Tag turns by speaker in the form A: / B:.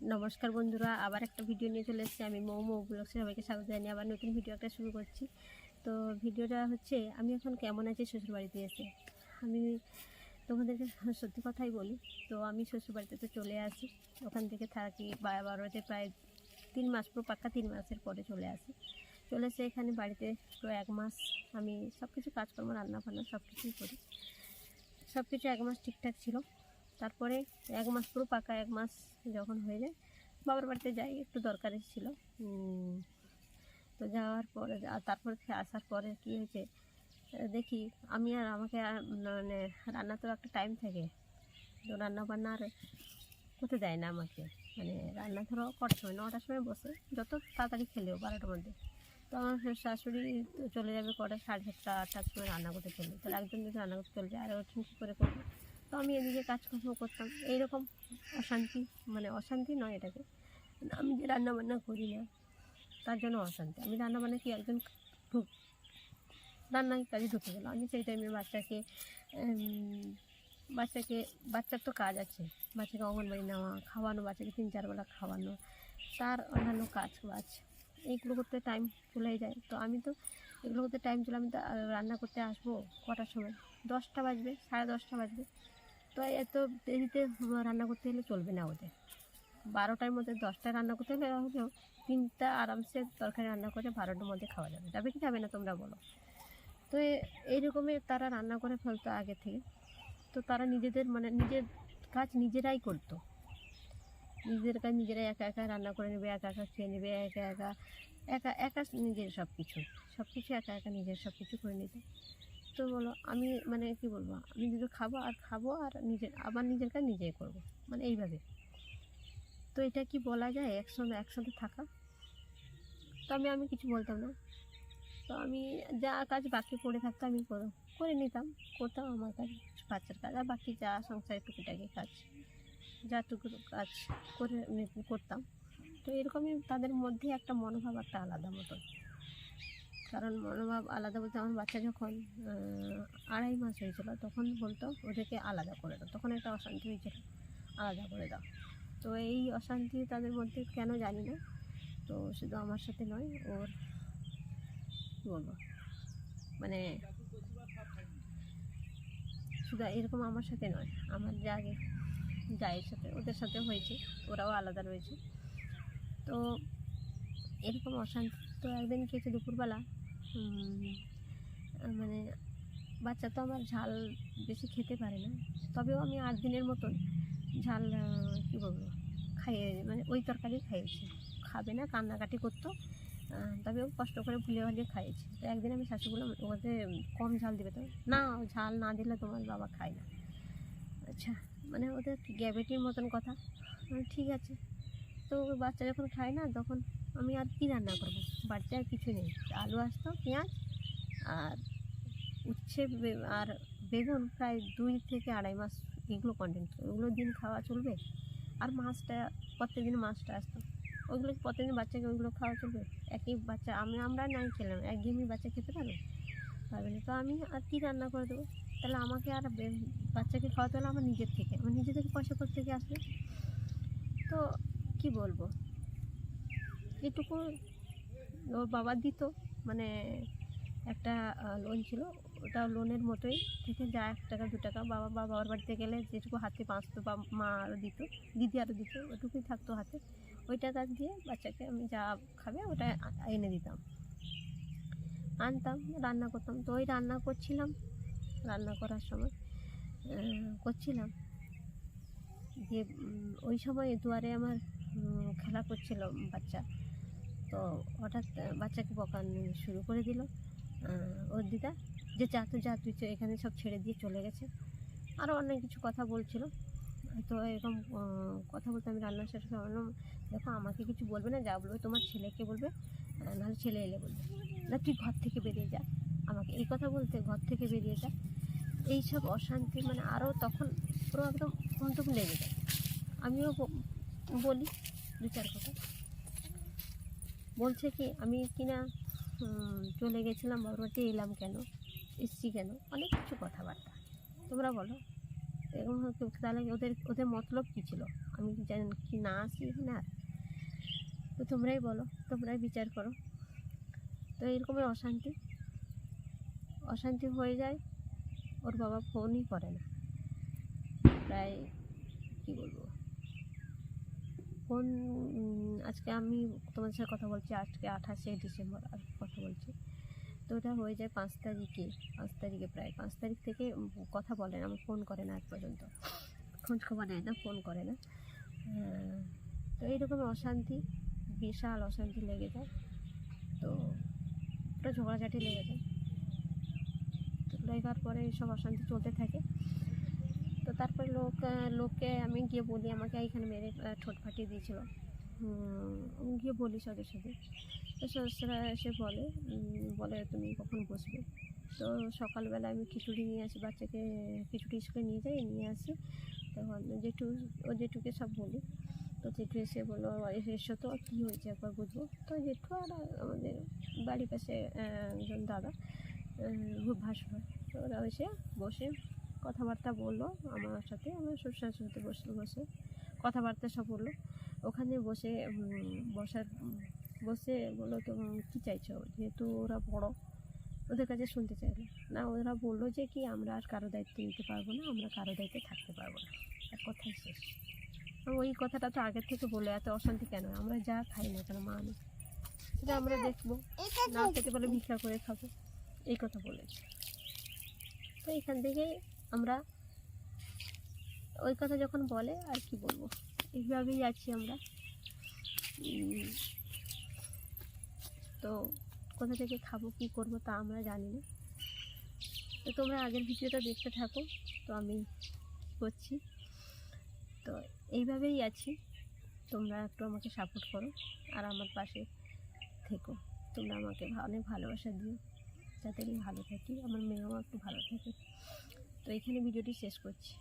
A: নমস্কার বন্ধুরা, আবার একটা ভিডিও নিয়ে চলে এসেছি। আমি মৌ মৌ ব্লগসে সবাইকে স্বাগত জানিয়ে আবার নতুন ভিডিও একটা শুরু করছি। তো ভিডিওটা হচ্ছে, আমি এখন কেমন আছি শ্বশুরবাড়িতে এসে? আমি তোমাদেরকে সত্যি কথাই বলি, তো আমি শ্বশুরবাড়িতে তো চলে আসি। ওখান থেকে থাকি বারোতে প্রায় তিন মাস, পুরো পাক্কা তিন মাসের পরে চলে আসি। চলে এসে এখানে বাড়িতে পুরো এক মাস আমি সব কিছু কাজকর্ম রান্না বান্না সব কিছুই করি। সব কিছু এক মাস ঠিকঠাক ছিল। তারপরে এক মাস পুরো পাকা এক মাস যখন হয়ে যায়, বাবার বাড়িতে যাই, একটু দরকার ছিল। তো যাওয়ার পরে আর তারপরে আসার পরে কী হয়েছে দেখি আমি আর আমাকে মানে রান্না তো একটা টাইম থাকে। তো রান্না বান্না আর করতে দেয় না আমাকে। মানে রান্না ধরো কটার সময়, নটার সময় বসে, যত তাড়াতাড়ি খেলেও বারোটার মধ্যে। তো আমার শাশুড়ি চলে যাবে কটা, সাড়ে সাতটা আটটার সময় রান্না করতে চলবে তাহলে একজন যদি রান্না করতে চলে যায়, আর ওরকম কী করে করবে? তো আমি এদিকে কাজকর্ম করতাম। এইরকম অশান্তি মানে অশান্তি নয় এটাকে। আমি যে রান্না বান্না করি না, তার জন্য অশান্তি। আমি রান্না বান্না কি একজন ঢুক রান্নার কাজে ঢুকে গেলো আমি সেই টাইমে বাচ্চাকে বাচ্চাকে, বাচ্চার তো কাজ আছে। বাচ্চাকে অঙ্গনবাড়ি নেওয়া, খাওয়ানো, বাচ্চাকে তিন চারবেলা খাওয়ানো, তার অন্যান্য কাজ বাজ। এইগুলো করতে টাইম চলে যায়। তো আমি তো এগুলো করতে টাইম চলে, আমি তো রান্না করতে আসব কটার সময়? দশটা বাজবে, সাড়ে দশটা বাজবে। তো এত দেরিতে রান্না করতে হলে চলবে না ওদের। বারোটার মধ্যে, দশটায় রান্না করতে হলে হলেও তিনটা আরামসে তরকারি রান্না করে বারোটার মধ্যে খাওয়া যাবে। যাবে কি যাবে না তোমরা বলো। তো এইরকমই তারা রান্না করে ফেলতো আগে থেকে। তো তারা নিজেদের মানে নিজের কাজ নিজেরাই করতো। নিজেদের কাজ নিজেরাই একা একা রান্না করে নেবে, একা একা খেয়ে নেবে, একা একা একা একা নিজের সব কিছু সব কিছু একা একা নিজের সব কিছু করে নিতে। তো বলো, আমি মানে কি বলব, আমি যদি খাব আর খাব আর নিজের, আবার নিজের কাজ নিজেই করব মানে এইভাবে। তো এটা কি বলা যায়, একসঙ্গে, একসাথে থাকা? তো আমি আমি কিছু বলতাম না। তো আমি যা কাজ বাকি পড়ে থাকতো আমি করে- নিতাম, করতাম আমার কাজ, বাচ্চার কাজ, আর বাকি যা সংসারের টুকিটাকি কাজ যাটুকু কাজ করে করতাম। তো এরকমই তাদের মধ্যে একটা মনোভাব, একটা আলাদা মতন। কারণ মনোভাব আলাদা বলতে আমার বাচ্চা যখন আড়াই মাস হয়েছিল, তখন বলতো ওদেরকে আলাদা করে দাও, তখন একটা অশান্তি হয়েছিল, আলাদা করে দাও। তো এই অশান্তি তাদের মধ্যে কেন জানি না, তো শুধু আমার সাথে নয়, ওর, কী বলব মানে শুধু এরকম আমার সাথে নয়, আমার যা আগে জায়ের সাথে, ওদের সাথে হয়েছে, ওরাও আলাদা রয়েছে। তো এরকম অশান্তি, তো একদিন কি হয়েছে দুপুরবেলা মানে বাচ্চা তো আমার ঝাল বেশি খেতে পারে না। তবেও আমি আট দিনের মতন ঝাল কী বলব, খাইয়ে মানে ওই তরকারি খাইয়েছি। খাবে না, কান্নাকাটি করতো তবে কষ্ট করে ভুলে ভালিয়ে খাইয়েছি। তো একদিন আমি শাশু বললাম ওদের কম ঝাল দিবে তো, না, ঝাল না দিলে তোমার বাবা খায় না। আচ্ছা মানে ওদের গ্যাবেটির মতন কথা। ঠিক আছে। তো বাচ্চা যখন খায় না, তখন আমি আর কি রান্না করব? বাড়িতে আর কিছু নেই। আলু আসতো, পেঁয়াজ আর উচ্ছে আর বেগুন প্রায় দুই থেকে আড়াই মাস এগুলো কন্টেন্ট ওগুলো দিন খাওয়া চলবে আর মাছটা প্রত্যেকদিন মাছটা আসতো। ওইগুলো প্রত্যেকদিন বাচ্চাকে ওইগুলো খাওয়া চলবে। একই বাচ্চা, আমি, আমরা নাই খেলাম, একঘেয়েমি বাচ্চা খেতে পারবে? পারবে না। তো আমি আর কি রান্না করে দেবো? তাহলে আমাকে আর বাচ্চাকে খাওয়াতে হলে আমার নিজের থেকে, আমার নিজে থেকে পয়সা করতে থেকে আসবে? তো কি বলব? এটুকু ওর বাবা দিত মানে একটা লোন ছিল ওটা লোনের মতোই থেকে যা এক টাকা দু টাকা বাবা বা বাবার বাড়িতে গেলে যেটুকু হাতে বাঁচতো বা মা আরও দিত দিদি আরও দিত ওটুকুই থাকতো হাতে। ওই টাকা দিয়ে বাচ্চাকে আমি যা খাবে ওটা এনে দিতাম। আনতাম রান্না করতাম। তো ওই রান্না করছিলাম রান্না করার সময় করছিলাম। উম, ওই সময় দুয়ারে আমার খেলা করছিল বাচ্চা। তো হঠাৎ বাচ্চাকে বকানি শুরু করে দিল। ওর দিদা, যে যা তো যা, তুই এখানে সব ছেড়ে দিয়ে চলে গেছে। আরও অনেক কিছু কথা বলছিল। তো এরকম কথা বলতে আমি রান্না শেষ করে বললাম দেখো, আমাকে কিছু বলবে না, যা বলবে তোমার ছেলেকে বলবে নাহলে ছেলে এলে বলবে। না, তুই ঘর থেকে বেরিয়ে যা, আমাকে এই কথা বলতে ঘর থেকে বেরিয়ে যা। এইসব অশান্তি মানে আরও তখন পুরো একদম ঘুমটুকু লেগে যায়। আমিও বলি দু চার কথা। বলছে কি, আমি কিনা চলে গেছিলাম বাবার বাড়িতে এলাম কেন? এসছি কেন? অনেক কিছু কথাবার্তা। তোমরা বলো। এরকম তাহলে ওদের ওদের মতলব কী ছিল? আমি কি জানি কি না আসি আর? তো তোমরাই বলো, তোমরাই বিচার করো। তো এরকমের অশান্তি। অশান্তি হয়ে যায়, ওর বাবা ফোনই করে না। প্রায়, কী বলব? উম, আজকে আমি তোমাদের সাথে কথা বলছি আজকে আঠাশে ডিসেম্বর আর কথা বলছি। তো ওটা হয়ে যায় পাঁচ তারিখে পাঁচ তারিখে প্রায় পাঁচ তারিখ থেকে কথা বলে না আমার ফোন করে না আজ পর্যন্ত। খোঁজ খবর নেয় না ফোন করে না। আহ, তো এইরকম অশান্তি বিশাল অশান্তি লেগে যায়। তো ওটা ঝগড়াঝাটি লেগে যায়। তো লেগার পরে এইসব অশান্তি চলতে থাকে। তারপরে লোক লোককে আমি গিয়ে বলি, আমাকে এইখানে মেরে ঠোঁট ফাটিয়ে দিয়েছিল। গিয়ে বলি সাথে তো সদস্যরা এসে বলে বলে, তুমি কখন বসবে? তো সকালবেলা আমি খিচুড়ি নিয়ে আসি, বাচ্চাকে খিচুড়ি স্কুলে নিয়ে যাই, নিয়ে আসি। তখন জেঠু, ও জেঠুকে সব বলি। তো জেঠু এসে বলল, এসে তো, কী হয়েছে একবার বুঝব? তো জেঠু আর আমাদের বাড়ির পাশে একজন দাদা খুব ভাসুর তো ওরা এসে বসে কথাবার্তা বলল আমার সাথে, আমার শ্বশুর সাথে বসল, বসে কথাবার্তা সব বলল। ওখানে বসে বসার, বসে বলল তো কী চাইছো? যেহেতু ওরা বড়, ওদের কাছে শুনতে চাইলো। না, ওরা বলল যে কি, আমরা আর কারও দায়িত্ব নিতে পারব না, আমরা কারও দায়িত্বে থাকতে পারব না। এক কথাই শেষ। ওই কথাটা তো আগের থেকে বলে এত অশান্তি কেন? আমরা যা খাই না কেন, মা সেটা আমরা দেখব। না খেতে বলে ভিক্ষা করে খাব। এই কথা বলেছে। তো এখান থেকেই আমরা ওই কথা যখন বলে আর কি বলব? এইভাবেই আছি আমরা। তো কোথা থেকে খাব, কি করব তা আমরা জানি না। তো তোমরা আগের ভিডিওটা দেখতে থাকো, তো আমি করছি। তো এইভাবেই আছি। তোমরা একটু আমাকে সাপোর্ট করো আর আমার পাশে থেকো। তোমরা আমাকে অনেক ভালোবাসা দিও। যাতে আমি ভালো থাকি, আমার মেয়েও একটু ভালো থাকে। তো এখানে ভিডিওটি শেষ করছি।